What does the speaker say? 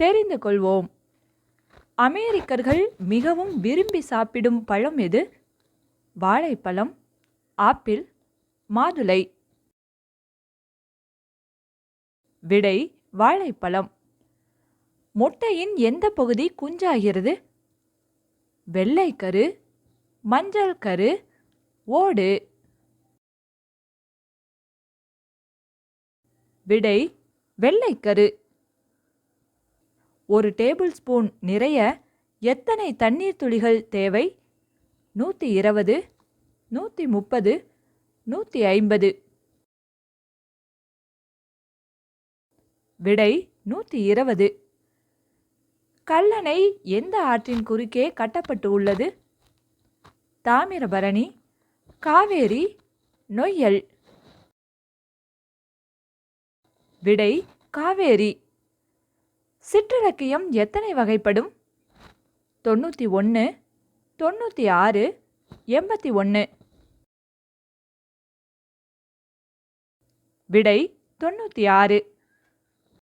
தெரிந்து கொள்வோம் அமெரிக்கர்கள் மிகவும் விரும்பி சாப்பிடும் பழம் எது? வாழைப்பழம் ஆப்பிள் மாதுளை. விடை வாழைப்பழம். முட்டையின் எந்த பகுதி குஞ்சாகிறது? வெள்ளைக்கரு மஞ்சள் கரு ஓடு. விடை வெள்ளைக்கரு. ஒரு டேபிள் ஸ்பூன் நிறைய எத்தனை தண்ணீர் துளிகள் தேவை? நூற்றி இருபது நூற்றி முப்பது நூற்றி ஐம்பது. விடை நூற்றி இருபது. கல்லணை எந்த ஆற்றின் குறுக்கே கட்டப்பட்டு உள்ளது? தாமிரபரணி காவேரி நொய்யல். விடை காவேரி. சிற்றிலக்கியம் எத்தனை வகைப்படும்? தொண்ணூற்றி ஒன்று தொண்ணூற்றி ஆறு எண்பத்தி ஒன்று விடை தொண்ணூற்றி ஆறு.